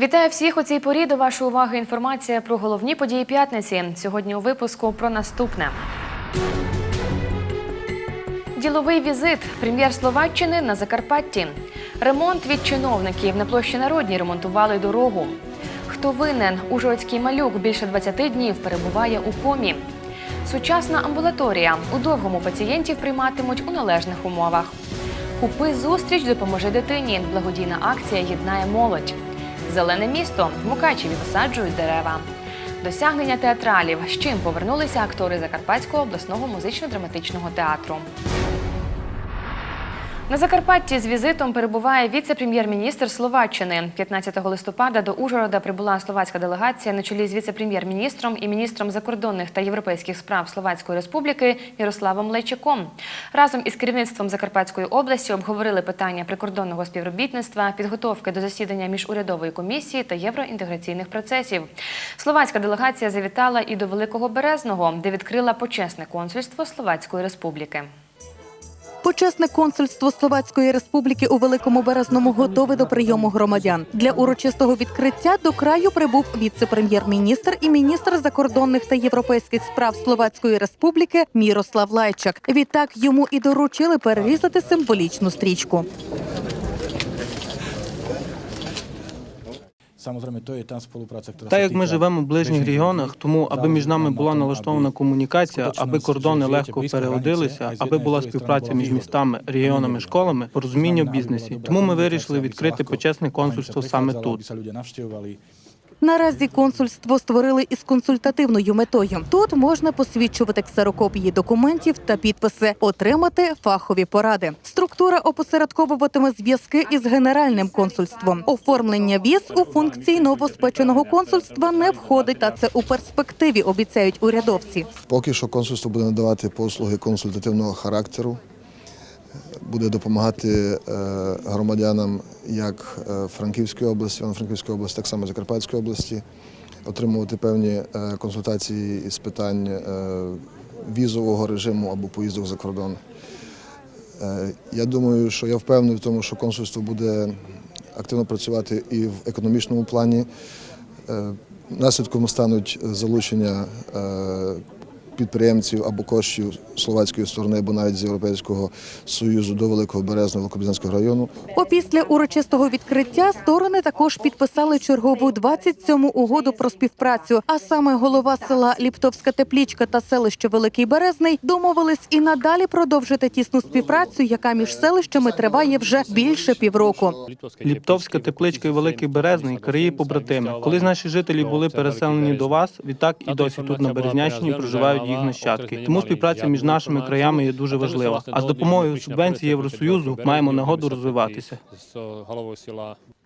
Вітаю всіх у цій порі. До вашої уваги інформація про головні події п'ятниці. Сьогодні у випуску про наступне. Діловий візит прем'єр Словаччини на Закарпатті. Ремонт від чиновників на площі Народній ремонтували дорогу. Хто винен? Ужгородський малюк більше 20 днів перебуває у комі. Сучасна амбулаторія. У довгому пацієнтів прийматимуть у належних умовах. Купи зустріч, допоможи дитині. Благодійна акція єднає молодь. Зелене місто в Мукачеві висаджують дерева. Досягнення театралів. З чим повернулися актори Закарпатського обласного музично-драматичного театру. На Закарпатті з візитом перебуває віце-прем'єр-міністр Словаччини. 15 листопада до Ужгорода прибула словацька делегація на чолі з віце-прем'єр-міністром і міністром закордонних та європейських справ Словацької Республіки Ярославом Лейчаком. Разом із керівництвом Закарпатської області обговорили питання прикордонного співробітництва, підготовки до засідання міжурядової комісії та євроінтеграційних процесів. Словацька делегація завітала і до Великого Березного, де відкрила почесне консульство Словацької Республіки. Почесне консульство Словацької республіки у Великому Березному готове до прийому громадян. Для урочистого відкриття до краю прибув віце-прем'єр-міністр і міністр закордонних та європейських справ Словацької республіки Мірослав Лайчак. Відтак йому і доручили перерізати символічну стрічку. Samozrejme, to та співпраця Так як ми живемо в ближніх регіонах, тому аби між нами була налаштована комунікація, аби кордони легко перегодилися, аби була співпраця між містами, регіонами, школами, порозуміння в бізнесі. Тому ми вирішили відкрити почесне консульство саме тут. Наразі консульство створили із консультативною метою. Тут можна посвідчувати ксерокопії документів та підписи, отримати фахові поради. Структура опосередковуватиме зв'язки із генеральним консульством. Оформлення віз у функції новоспеченого консульства не входить, та це у перспективі обіцяють урядовці. Поки що консульство буде надавати послуги консультативного характеру, буде допомагати е, громадянам як е, Франківської області, Івано-Франківської області, так само Закарпатської області, отримувати певні е, консультації із питань візового режиму або поїздок за кордон. Я думаю, що я впевнений в тому, що консульство буде активно працювати і в економічному плані. Наслідком стануть залучення підприємців або коштів словацької сторони, або навіть з Європейського союзу до Великого Березного Великобізнанського району. Опісля урочистого відкриття сторони також підписали чергову 27-му угоду про співпрацю. А саме голова села Ліптовська Теплічка та селище Великий Березний домовились і надалі продовжити тісну співпрацю, яка між селищами триває вже більше півроку. Ліптовська тепличка і Великий Березний краї побратими. Колись наші жителі були переселені до вас, відтак і досі тут на Березняччині проживають їх нащадки. Тому співпраця між нашими краями є дуже важлива. А з допомогою субвенцій Євросоюзу маємо нагоду розвиватися.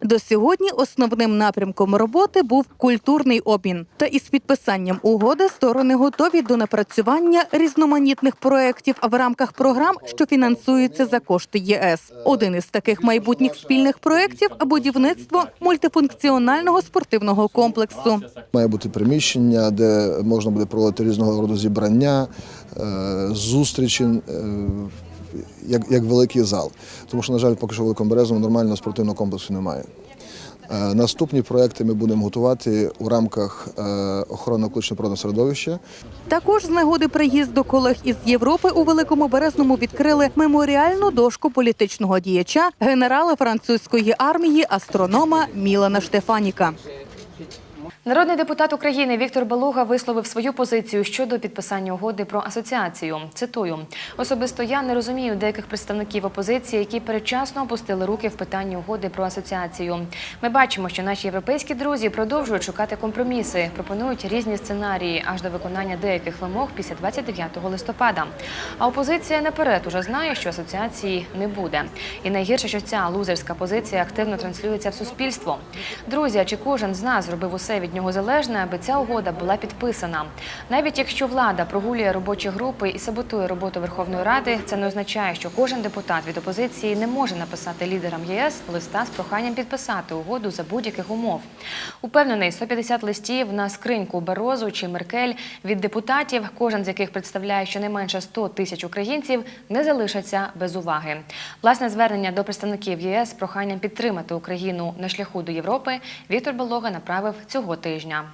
До сьогодні основним напрямком роботи був культурний обмін. Та із підписанням угоди сторони готові до напрацювання різноманітних проєктів в рамках програм, що фінансуються за кошти ЄС. Один із таких майбутніх спільних проєктів – будівництво мультифункціонального спортивного комплексу. Має бути приміщення, де можна буде проводити різного роду зібрання, е, зустрічі, е, як, як великий зал. Тому що, на жаль, поки що в Великому Березному нормального спортивного комплексу немає. Е, Наступні проекти ми будемо готувати у рамках е, охорони околичного природного середовища. Також з нагоди приїзду колег із Європи у Великому Березному відкрили меморіальну дошку політичного діяча генерала французької армії астронома Мілана Штефаніка. Народний депутат України Віктор Балуга висловив свою позицію щодо підписання угоди про асоціацію. Цитую: особисто я не розумію деяких представників опозиції, які передчасно опустили руки в питанні угоди про асоціацію. Ми бачимо, що наші європейські друзі продовжують шукати компроміси, пропонують різні сценарії аж до виконання деяких вимог після 29 листопада. А опозиція наперед уже знає, що асоціації не буде. І найгірше, що ця лузерська позиція активно транслюється в суспільство. Друзі, а чи кожен з нас зробив усе від нього залежне, аби ця угода була підписана. Навіть якщо влада прогулює робочі групи і саботує роботу Верховної Ради, це не означає, що кожен депутат від опозиції не може написати лідерам ЄС листа з проханням підписати угоду за будь-яких умов. Упевнений, 150 листів на скриньку Берозу чи Меркель від депутатів, кожен з яких представляє щонайменше 100 тисяч українців, не залишаться без уваги. Власне звернення до представників ЄС з проханням підтримати Україну на шляху до Європи Віктор Балога направив цього тижня.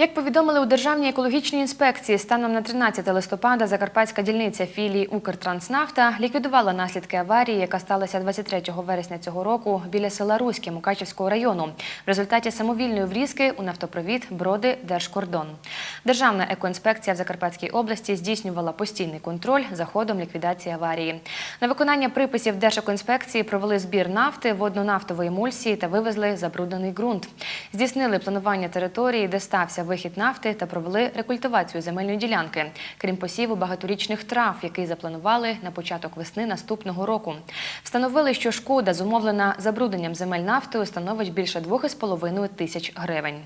Як повідомили у Державній екологічній інспекції, станом на 13 листопада Закарпатська дільниця філії Укртранснафта ліквідувала наслідки аварії, яка сталася 23 вересня цього року біля села Руське Мукачівського району в результаті самовільної врізки у нафтопровід Броди Держкордон. Державна екоінспекція в Закарпатській області здійснювала постійний контроль за ходом ліквідації аварії. На виконання приписів Держекоінспекції провели збір нафти, водно-нафтової емульсії та вивезли забруднений ґрунт. Здійснили планування території, де стався вихід нафти та провели рекультивацію земельної ділянки, крім посіву багаторічних трав, який запланували на початок весни наступного року. Встановили, що шкода, зумовлена забрудненням земель нафтою, становить більше 2,5 тисяч гривень.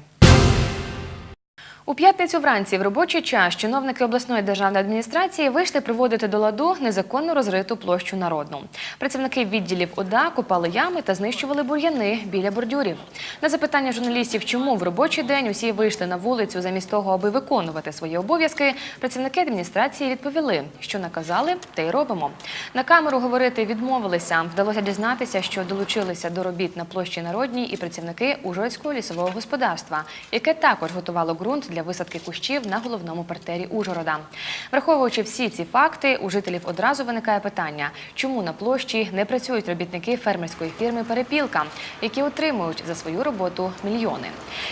У п'ятницю вранці в робочий час чиновники обласної державної адміністрації вийшли приводити до ладу незаконно розриту площу народну. Працівники відділів ОДА копали ями та знищували бур'яни біля бордюрів. На запитання журналістів, чому в робочий день усі вийшли на вулицю замість того, аби виконувати свої обов'язки, працівники адміністрації відповіли, що наказали, те й робимо. На камеру говорити відмовилися. Вдалося дізнатися, що долучилися до робіт на площі народній і працівники Ужгородського лісового господарства, яке також готувало ґрунт для висадки кущів на головному партері Ужгорода. Враховуючи всі ці факти, у жителів одразу виникає питання, чому на площі не працюють робітники фермерської фірми Перепілка, які отримують за свою роботу мільйони.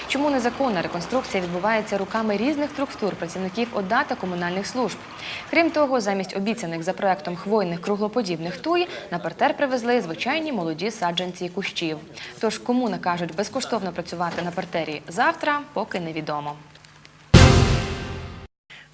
Чому незаконна реконструкція відбувається руками різних структур працівників ОДА та комунальних служб? Крім того, замість обіцяних за проектом хвойних круглоподібних туй на партер привезли звичайні молоді саджанці кущів. Тож кому накажуть безкоштовно працювати на партері завтра, поки невідомо.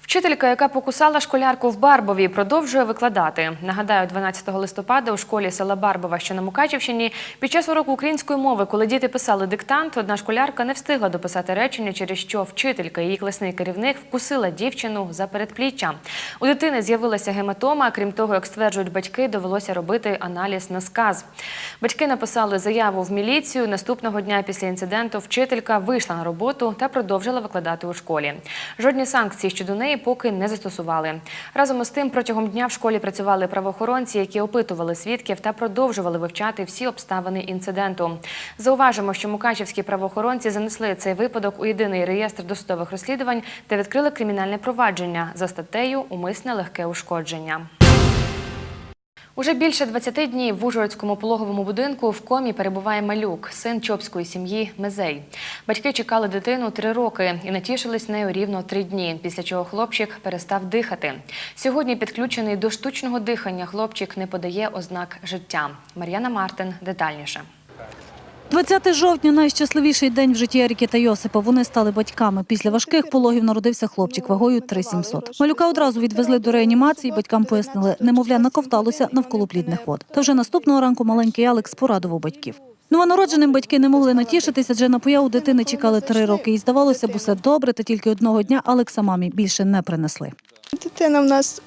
Вчителька, яка покусала школярку в Барбові, продовжує викладати. Нагадаю, 12 листопада у школі села Барбова, що на Мукачівщині, під час уроку української мови, коли діти писали диктант, одна школярка не встигла дописати речення, через що вчителька її класний керівник вкусила дівчину за передпліччя. У дитини з'явилася гематома. Крім того, як стверджують батьки, довелося робити аналіз на сказ. Батьки написали заяву в міліцію. Наступного дня після інциденту вчителька вийшла на роботу та продовжила викладати у школі. Жодні санкції щодо неї поки не застосували. Разом із тим, протягом дня в школі працювали правоохоронці, які опитували свідків та продовжували вивчати всі обставини інциденту. Зауважимо, що мукачівські правоохоронці занесли цей випадок у єдиний реєстр досудових розслідувань та відкрили кримінальне провадження за статтею Умисне легке ушкодження. Уже більше 20 днів в Ужгородському пологовому будинку в комі перебуває малюк, син чопської сім'ї Мезей. Батьки чекали дитину три роки і натішились нею рівно три дні, після чого хлопчик перестав дихати. Сьогодні підключений до штучного дихання хлопчик не подає ознак життя. Мар'яна Мартин детальніше. 20 жовтня найщасливіший день в житті Еріки та Йосипа. Вони стали батьками. Після важких пологів народився хлопчик вагою 3700. Малюка одразу відвезли до реанімації. Батькам пояснили, немовля наковталося навколо плідних вод. Та вже наступного ранку маленький Алекс порадував батьків. Новонародженим батьки не могли натішитися, адже на появу дитини чекали три роки. І здавалося б, усе добре, та тільки одного дня Алекса мамі більше не принесли. Дитина в нас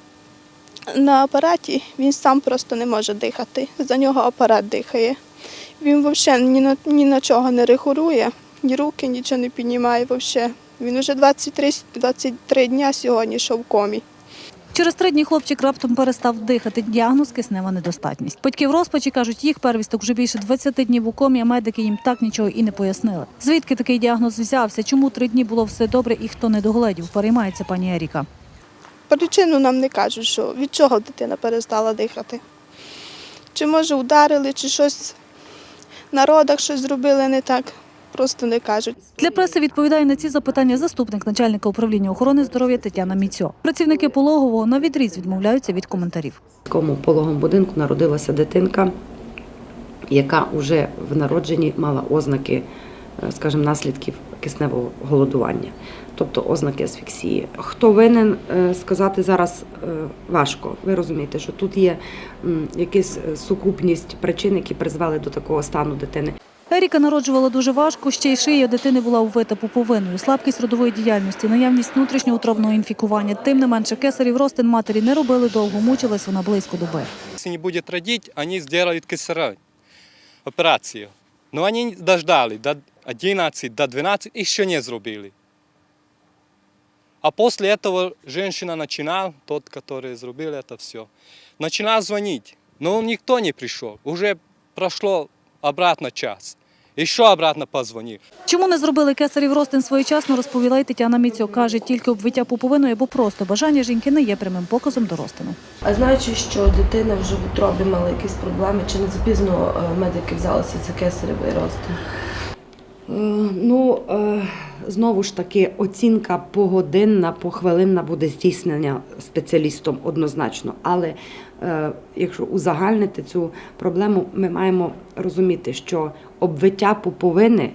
на апараті, він сам просто не може дихати. За нього апарат дихає. Він взагалі ні на, ні на чого не регулює, ні руки, нічого не піднімає взагалі. Він вже 23, 23 дня сьогодні, що в комі. Через три дні хлопчик раптом перестав дихати. Діагноз киснева недостатність. Батьки в розпачі кажуть, їх первісток вже більше 20 днів у комі, а медики їм так нічого і не пояснили. Звідки такий діагноз взявся? Чому три дні було все добре і хто не догледів? Переймається пані Еріка. Причину нам не кажуть, що від чого дитина перестала дихати. Чи може ударили, чи щось на родах щось зробили не так, просто не кажуть. Для преси відповідає на ці запитання заступник начальника управління охорони здоров'я Тетяна Міцьо. Працівники пологового на відріз відмовляються від коментарів. В такому пологовому будинку народилася дитинка, яка вже в народженні мала ознаки, е, скажімо, наслідків кисневого голодування, тобто ознаки асфіксії. Хто винен е, сказати зараз е, важко. Ви розумієте, що тут є якась е, сукупність причин, які призвели до такого стану дитини. Еріка народжувала дуже важко, ще й шия дитини була увита пуповиною, слабкість родової діяльності, наявність внутрішньоутробного інфікування. Тим не менше, кесарів ростин матері не робили довго, мучилась вона близько доби. Если не будет родить, они сделают кесаревую операцию. Но они дождали до 11, до 12, еще не сделали. А после этого женщина начинала, тот, который сделал это все, начинал звонить. Но никто не пришел. Уже прошло обратно час. Еще обратно позвонил. Чому не зробили кесарів ростин своєчасно, розповіла й Тетяна Міцьо. Каже, тільки обвиття пуповиною або просто бажання жінки не є прямим показом до розтину. А знаючи, що дитина вже в утробі мала якісь проблеми, чи не запізно е, медики взялися за кесаревий розтин? Е, Ну, е, знову ж таки, оцінка погодинна, похвилинна буде здійснення спеціалістом однозначно. Але е, якщо узагальнити цю проблему, ми маємо розуміти, що обвиття пуповини,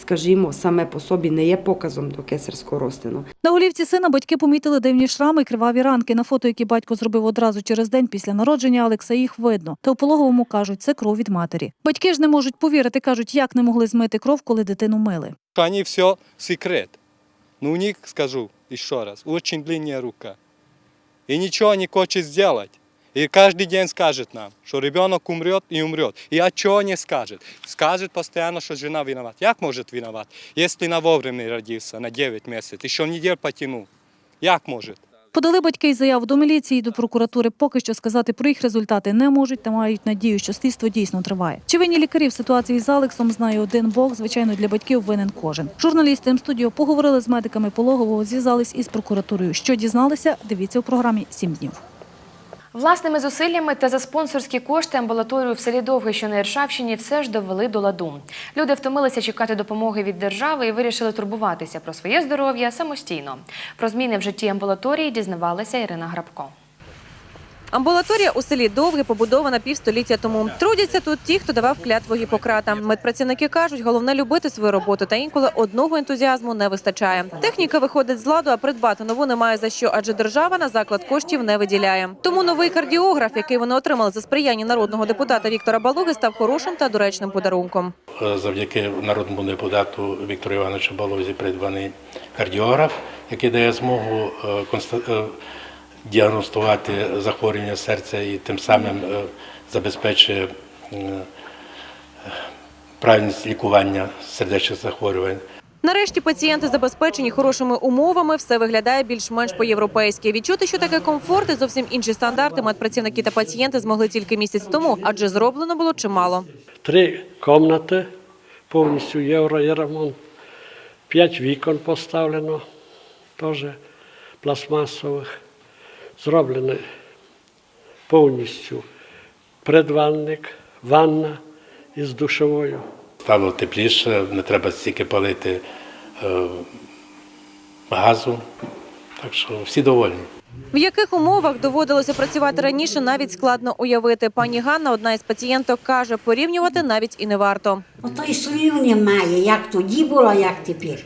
скажімо, саме по собі не є показом до кесарського розтину. На голівці сина батьки помітили дивні шрами і криваві ранки. На фото, які батько зробив одразу через день після народження Алекса, їх видно. Та у пологовому кажуть, це кров від матері. Батьки ж не можуть повірити, кажуть, як не могли змити кров, коли дитину мили. Они все секрет. Но у них, скажу еще раз, очень длинная рука. И ничего не хочет сделать. И каждый день скажет нам, что ребенок умрет и умрет. И о чем не скажет? Скажет постоянно, что жена виновата. Як может виноват? Если на вовремя родился, на 9 месяцев, еще неделю потянул. Як может? Подали батьки й заяву до міліції до прокуратури. Поки що сказати про їх результати не можуть та мають надію, що слідство дійсно триває. Чи винні лікарі в ситуації з Алексом знає один Бог. Звичайно, для батьків винен кожен. Журналісти М-студіо поговорили з медиками пологового, зв'язались із прокуратурою. Що дізналися? Дивіться у програмі «Сім днів. Власними зусиллями та за спонсорські кошти амбулаторію в селі Довге, що на Іршавщині, все ж довели до ладу. Люди втомилися чекати допомоги від держави і вирішили турбуватися про своє здоров'я самостійно. Про зміни в житті амбулаторії дізнавалася Ірина Грабко. Амбулаторія у селі Довге побудована півстоліття тому. Трудяться тут ті, хто давав клятву Гіппократам. Медпрацівники кажуть, головне любити свою роботу, та інколи одного ентузіазму не вистачає. Техніка виходить з ладу, а придбати нову немає за що, адже держава на заклад коштів не виділяє. Тому новий кардіограф, який вони отримали за сприяння народного депутата Віктора Балуги, став хорошим та доречним подарунком. завдяки народному депутату Віктору Івановичу Балозі придбаний кардіограф, який дає змогу е, е, діагностувати захворювання серця і тим самим е, забезпечує е, правильність лікування сердечних захворювань. Нарешті пацієнти забезпечені хорошими умовами, все виглядає більш-менш по-європейськи. Відчути, що таке комфорт і зовсім інші стандарти медпрацівники та пацієнти змогли тільки місяць тому, адже зроблено було чимало. Три кімнати, повністю євро є ремонт. П'ять вікон поставлено, теж пластмасових. Зроблено повністю предванник, ванна із душовою. Стало тепліше, не треба стільки палити е, газу. Так що всі довольні. В яких умовах доводилося працювати раніше, навіть складно уявити. Пані Ганна, одна із пацієнток, каже, порівнювати навіть і не варто. Ото й слів немає, як тоді було, як тепер.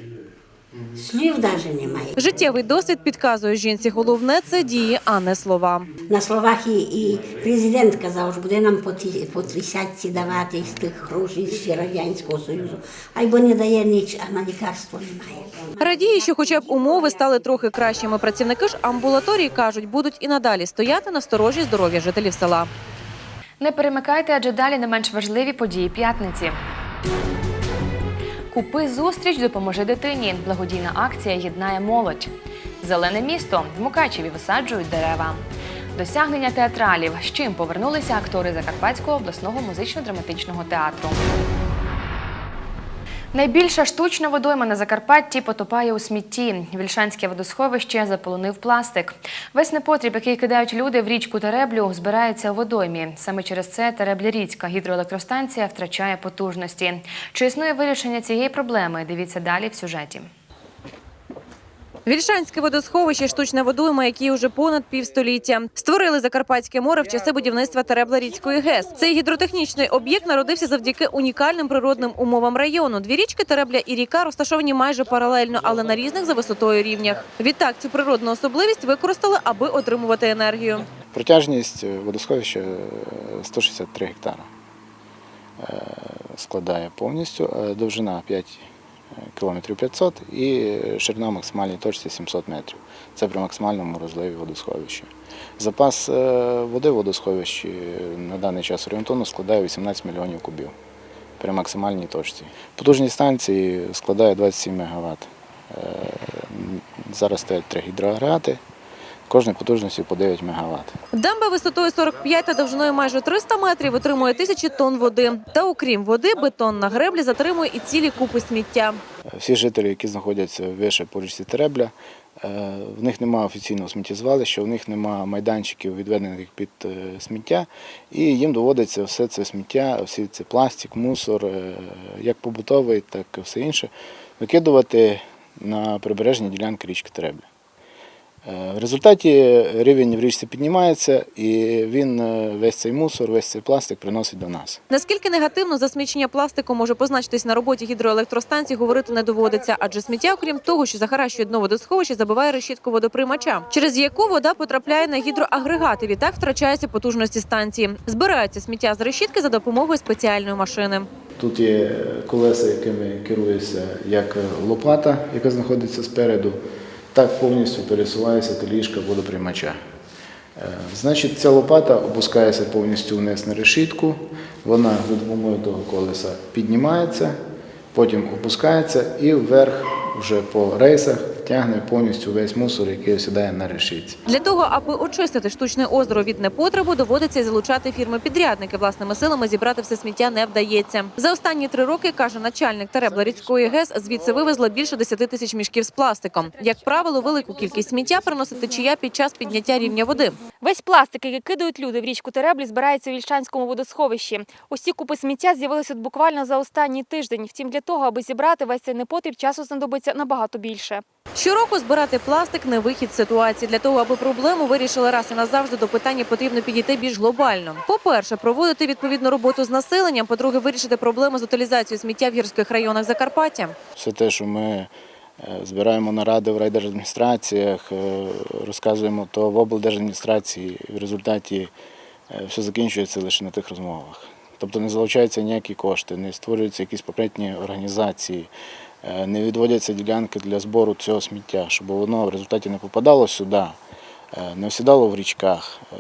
Слів навіть немає. Життєвий досвід підказує жінці. Головне це дії, а не слова. На словах і, і президент казав, що буде нам по, по тридцятці давати з тих грошей з Радянського Союзу. Айбо не дає ніч, а на лікарство немає. Радіє, що хоча б умови стали трохи кращими. Працівники ж амбулаторії кажуть, будуть і надалі стояти на сторожі здоров'я жителів села. Не перемикайте, адже далі не менш важливі події п'ятниці. Купи зустріч, допоможи дитині. Благодійна акція єднає молодь. Зелене місто в Мукачеві висаджують дерева. Досягнення театралів. З чим повернулися актори Закарпатського обласного музично-драматичного театру. Найбільша штучна водойма на Закарпатті потопає у смітті. Вільшанське водосховище заполонив пластик. Весь непотріб, який кидають люди в річку Тереблю, збирається у водоймі. Саме через це Теребляріцька гідроелектростанція втрачає потужності. Чи існує вирішення цієї проблеми? Дивіться далі в сюжеті. Вільшанське водосховище штучна водойма, якій уже понад півстоліття. Створили Закарпатське море в часи будівництва Теребларіцької ГЕС. Цей гідротехнічний об'єкт народився завдяки унікальним природним умовам району. Дві річки Теребля і ріка розташовані майже паралельно, але на різних за висотою рівнях. Відтак цю природну особливість використали, аби отримувати енергію. Протяжність водосховища е, 163 гектара. Е, складає повністю, е, довжина 5 км 500 і ширина максимальної точці 700 метрів. Це при максимальному розливі водосховища. Запас е, води в водосховищі на даний час орієнтовно складає 18 мільйонів кубів при максимальній точці. Потужність станції складає 27 МВт. Зараз стоять три гідроагрегати, кожної потужністю по 9 МВт. Дамба висотою 45 та довжиною майже 300 метрів витримує тисячі тонн води. Та окрім води, бетон на греблі затримує і цілі купи сміття. Всі жителі, які знаходяться вище по річці Теребля, е, в них немає офіційного сміттєзвалища, в них немає майданчиків, відведених під е, сміття, і їм доводиться все це сміття, всі це пластик, мусор, е, як побутовий, так і все інше, викидувати на прибережні ділянки річки Теребля. Е, В результаті рівень в річці піднімається, і він е, весь цей мусор, весь цей пластик приносить до нас. Наскільки негативно засмічення пластику може позначитись на роботі гідроелектростанцій, говорити не доводиться, адже сміття, окрім того, що захаращує дно водосховища, забиває решітку водоприймача, через яку вода потрапляє на гідроагрегати. Відтак втрачаються потужності станції. Збирається сміття з решітки за допомогою спеціальної машини. Тут є колеса, якими керується як лопата, яка знаходиться спереду, так повністю пересувається теліжка водоприймача. Е, Значить, ця лопата опускається повністю вниз на решітку, вона за допомогою того колеса піднімається, потім опускається і вверх вже по рейсах тягне повністю весь мусор, який осідає на решітці. Для того, аби очистити штучне озеро від непотребу, доводиться залучати фірми-підрядники. Власними силами зібрати все сміття не вдається. За останні три роки, каже начальник Теребла-Рідської ГЕС, звідси вивезла більше 10 тисяч мішків з пластиком. Як правило, велику кількість сміття приносить течія під час підняття рівня води. Весь пластик, який кидають люди в річку Тереблі, збирається у Вільшанському водосховищі. Усі купи сміття з'явилися буквально за останній тиждень. Втім, для того, аби зібрати весь цей непотріб, часу знадобиться набагато більше. Щороку збирати пластик не вихід ситуації. Для того, аби проблему вирішили раз і назавжди, до питання потрібно підійти більш глобально. По-перше, проводити відповідну роботу з населенням. По-друге, вирішити проблему з утилізацією сміття в гірських районах Закарпаття. Все те, що ми е, збираємо наради в райдержадміністраціях, е, розказуємо то в облдержадміністрації, в результаті е, все закінчується лише на тих розмовах. Тобто не залучаються ніякі кошти, не створюються якісь конкретні організації, не відводяться ділянки для збору цього сміття, щоб воно в результаті не попадало сюди, е, не осідало в річках, е,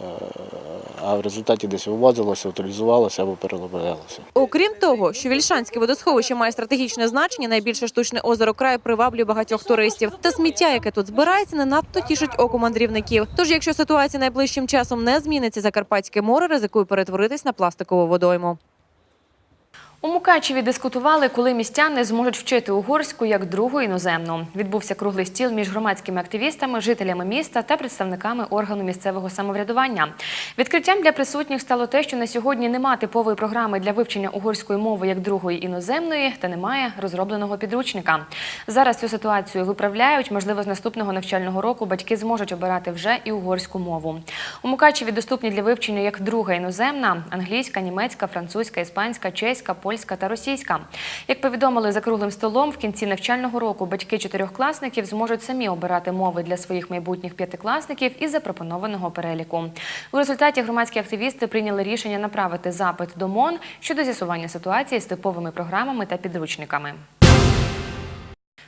а в результаті десь вивозилося, утилізувалося або перероблялося. Окрім того, що Вільшанське водосховище має стратегічне значення, найбільше штучне озеро краю приваблює багатьох туристів. Та сміття, яке тут збирається, не надто тішить око мандрівників. Тож, якщо ситуація найближчим часом не зміниться, Закарпатське море ризикує перетворитись на пластикову водойму. У Мукачеві дискутували, коли містяни зможуть вчити угорську як другу іноземну. Відбувся круглий стіл між громадськими активістами, жителями міста та представниками органу місцевого самоврядування. Відкриттям для присутніх стало те, що на сьогодні немає типової програми для вивчення угорської мови як другої іноземної та немає розробленого підручника. Зараз цю ситуацію виправляють. Можливо, з наступного навчального року батьки зможуть обирати вже і угорську мову. У Мукачеві доступні для вивчення як друга іноземна англійська, німецька, французька, іспанська, чеська, польська та російська. Як повідомили за круглим столом, в кінці навчального року батьки чотирьохкласників зможуть самі обирати мови для своїх майбутніх п'ятикласників із запропонованого переліку. У результаті громадські активісти прийняли рішення направити запит до МОН щодо з'ясування ситуації з типовими програмами та підручниками.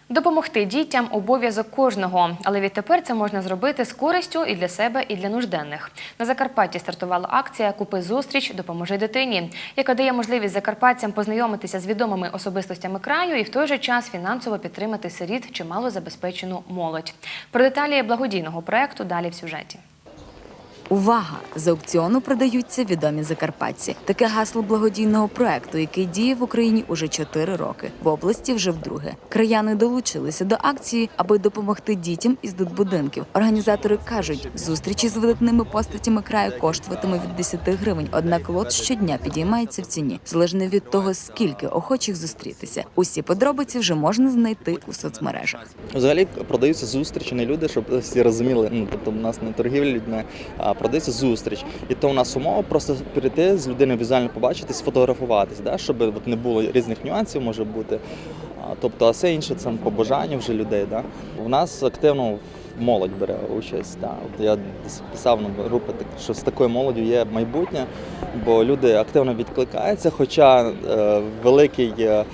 Допомогти дітям обов'язок кожного, але відтепер це можна зробити з користю і для себе, і для нужденних. На Закарпатті стартувала акція Купи зустріч, допоможи дитині, яка дає можливість закарпатцям познайомитися з відомими особистостями краю і в той же час фінансово підтримати сиріт чи малозабезпечену молодь. Про деталі благодійного проекту далі в сюжеті. Увага! З аукціону продаються відомі закарпатці. Таке гасло благодійного проекту, який діє в Україні уже 4 роки. В області вже вдруге. Краяни долучилися до акції, аби допомогти дітям із дитбудинків. Організатори кажуть, зустрічі з видатними постатями краю коштуватиме від 10 гривень. Однак лот щодня підіймається в ціні, залежно від того, скільки охочих зустрітися. Усі подробиці вже можна знайти у соцмережах. Взагалі продаються зустрічі, не люди, щоб всі розуміли. Ну тобто, у нас не торгівля людьми, а продається зустріч. І то у нас умова просто прийти з людиною візуально побачити, сфотографуватись, да? щоб от не було різних нюансів, може бути. Тобто, а все інше це по бажанню вже людей. Да? У нас активно молодь бере участь. Да. От я писав на групи, що з такою молоддю є майбутнє, бо люди активно відкликаються, хоча е, великий, е,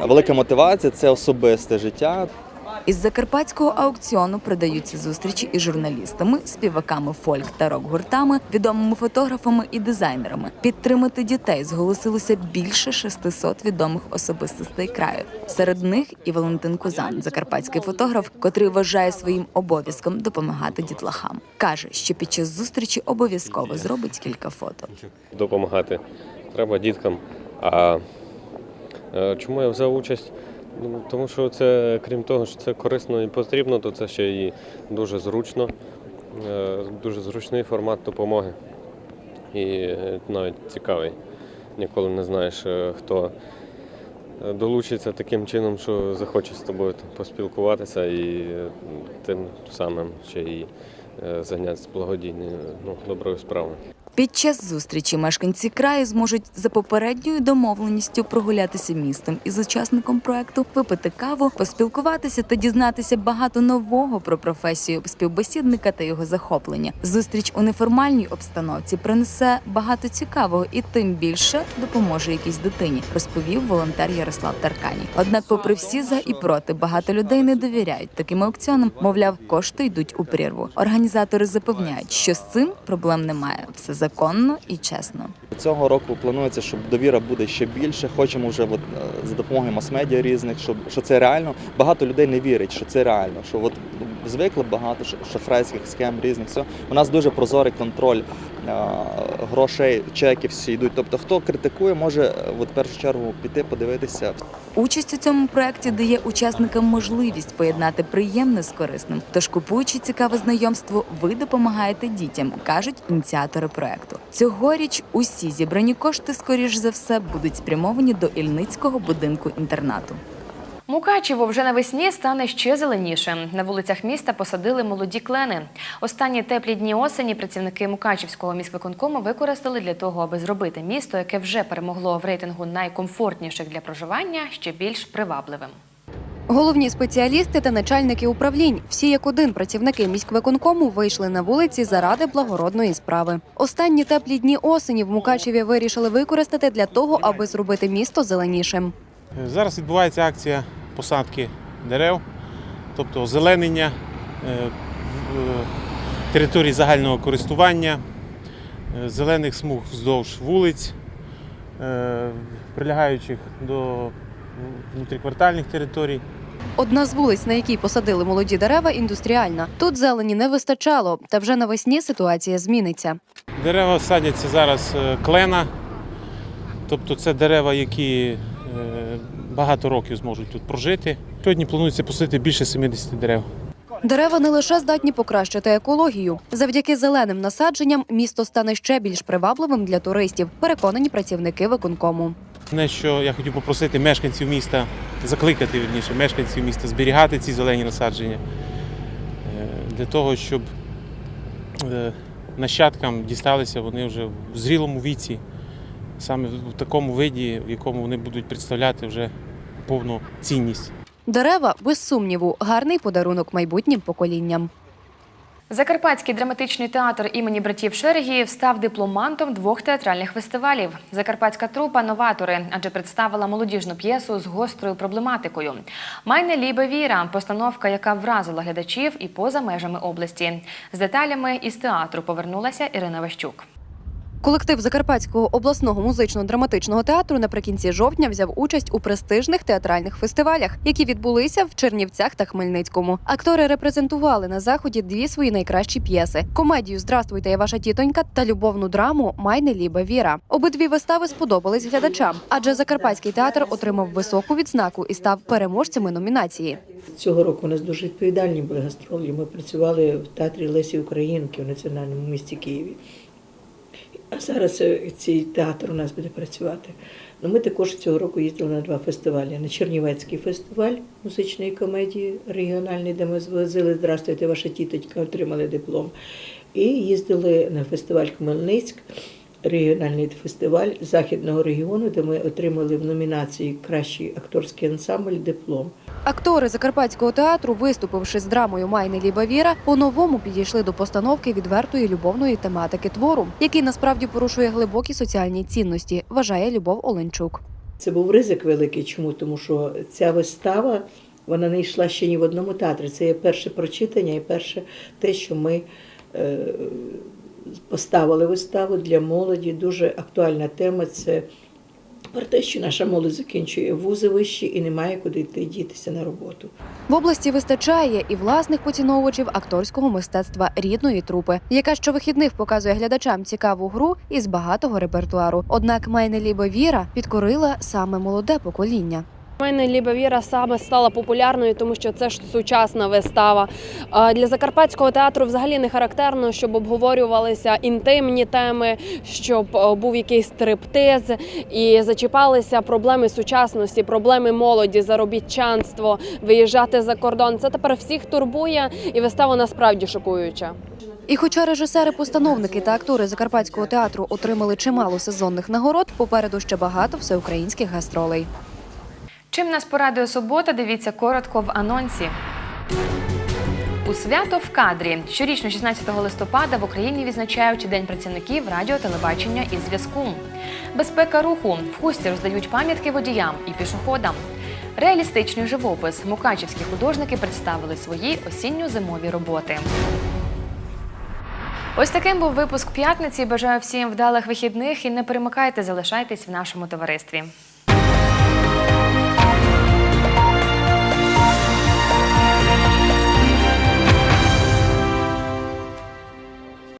велика мотивація це особисте життя. Із закарпатського аукціону продаються зустрічі із журналістами, співаками фольк та рок-гуртами, відомими фотографами і дизайнерами. Підтримати дітей зголосилося більше 600 відомих особистостей краю. Серед них і Валентин Кузан, закарпатський фотограф, котрий вважає своїм обов'язком допомагати дітлахам. каже, що під час зустрічі обов'язково зробить кілька фото. допомагати треба діткам. А е, чому я взяв участь? Ну, Тому що це, крім того, що це корисно і потрібно, то це ще і дуже зручно, е, дуже зручний формат допомоги. І е, навіть цікавий. Ніколи не знаєш, е, хто долучиться таким чином, що захоче з тобою поспілкуватися і тим самим ще й зайнятися благодійною ну, доброю справою. Під час зустрічі мешканці краю зможуть за попередньою домовленістю прогулятися містом із учасником проекту, випити каву, поспілкуватися та дізнатися багато нового про професію співбесідника та його захоплення. Зустріч у неформальній обстановці принесе багато цікавого і тим більше допоможе якійсь дитині, розповів волонтер Ярослав Таркані. Однак, попри всі за і проти, багато людей не довіряють таким аукціонам. Мовляв, кошти йдуть у прірву. Організатори запевняють, що з цим проблем немає. Все законно і чесно. Цього року планується, щоб довіра буде ще більше. Хочемо вже от, е, за допомогою мас-медіа різних, щоб що це реально. Багато людей не вірить, що це реально. Що от звикли багато шахрайських схем різних. Все. У нас дуже прозорий контроль грошей, чеків всі йдуть. Тобто, хто критикує, може е, в першу чергу піти подивитися. Участь у цьому проекті дає учасникам можливість поєднати приємне з корисним. Тож, купуючи цікаве знайомство, ви допомагаєте дітям, кажуть ініціатори проекту. Цьогоріч усі зібрані кошти, скоріш за все, будуть спрямовані до Ільницького будинку інтернату. Мукачево вже навесні стане ще зеленішим. На вулицях міста посадили молоді клени. Останні теплі дні осені працівники Мукачівського міськвиконкому використали для того, аби зробити місто, яке вже перемогло в рейтингу найкомфортніших для проживання, ще більш привабливим. Головні спеціалісти та начальники управлінь, всі як один працівники міськвиконкому вийшли на вулиці заради благородної справи. Останні теплі дні осені в Мукачеві вирішили використати для того, аби зробити місто зеленішим. Зараз відбувається акція посадки дерев, тобто озеленення е, е, територій загального користування, е, зелених смуг вздовж вулиць, е, прилягаючих до внутріквартальних територій. Одна з вулиць, на якій посадили молоді дерева, індустріальна. Тут зелені не вистачало, та вже навесні ситуація зміниться. Дерева садяться зараз е, клена, тобто це дерева, які е, багато років зможуть тут прожити. Сьогодні планується посадити більше 70 дерев. Дерева не лише здатні покращити екологію. Завдяки зеленим насадженням місто стане ще більш привабливим для туристів. Переконані працівники виконкому. Не що я хотів попросити мешканців міста, закликати вірніше, мешканців міста зберігати ці зелені насадження е, для того, щоб е, нащадкам дісталися вони вже в зрілому віці, саме в такому виді, в якому вони будуть представляти вже повну цінність. Дерева, без сумніву, гарний подарунок майбутнім поколінням. Закарпатський драматичний театр імені братів Шерегіїв став дипломантом двох театральних фестивалів. Закарпатська трупа новатори, адже представила молодіжну п'єсу з гострою проблематикою. Майне лібе віра постановка, яка вразила глядачів і поза межами області. З деталями із театру повернулася Ірина Ващук. Колектив Закарпатського обласного музично-драматичного театру наприкінці жовтня взяв участь у престижних театральних фестивалях, які відбулися в Чернівцях та Хмельницькому. Актори репрезентували на заході дві свої найкращі п'єси: комедію Здравствуйте, я ваша тітонька та любовну драму Майне ліба віра. Обидві вистави сподобались глядачам, адже Закарпатський театр отримав високу відзнаку і став переможцями номінації. Цього року у нас дуже відповідальні були гастролі. Ми працювали в театрі Лесі Українки в національному місті Києві. А зараз е, цей театр у нас буде працювати. Ну, ми також цього року їздили на два фестивалі: на Чернівецький фестиваль музичної комедії регіональний, де ми звозили Здравствуйте, ваша тіточка, отримали диплом. І їздили на фестиваль Хмельницьк, регіональний фестиваль західного регіону, де ми отримали в номінації Кращий акторський ансамбль диплом. Актори закарпатського театру, виступивши з драмою Майни Ліба Віра, по-новому підійшли до постановки відвертої любовної тематики твору, який насправді порушує глибокі соціальні цінності, вважає Любов Оленчук. Це був ризик великий. Чому? Тому що ця вистава вона не йшла ще ні в одному театрі. Це є перше прочитання і перше те, що ми е, поставили виставу для молоді. Дуже актуальна тема. Це про те, що наша молодь закінчує вузи вищі і немає куди йти дітися на роботу. В області вистачає і власних поціновувачів акторського мистецтва рідної трупи, яка щовихідних показує глядачам цікаву гру із багатого репертуару. Однак Майне Ліба Віра підкорила саме молоде покоління. У мене Ліба Віра саме стала популярною, тому що це ж сучасна вистава. Для закарпатського театру взагалі не характерно, щоб обговорювалися інтимні теми, щоб е, був якийсь стриптиз і зачіпалися проблеми сучасності, проблеми молоді, заробітчанство, виїжджати за кордон. Це тепер всіх турбує, і вистава насправді шокуюча. І хоча режисери-постановники та актори закарпатського театру отримали чимало сезонних нагород, попереду ще багато всеукраїнських гастролей. Чим нас порадує субота, дивіться коротко в анонсі. У свято в кадрі щорічно 16 листопада в Україні відзначають День працівників радіо, телебачення і зв'язку. Безпека руху в хусті роздають пам'ятки водіям і пішоходам. Реалістичний живопис мукачівські художники представили свої осінньо-зимові роботи. Ось таким був випуск п'ятниці. Бажаю всім вдалих вихідних і не перемикайте, залишайтесь в нашому товаристві.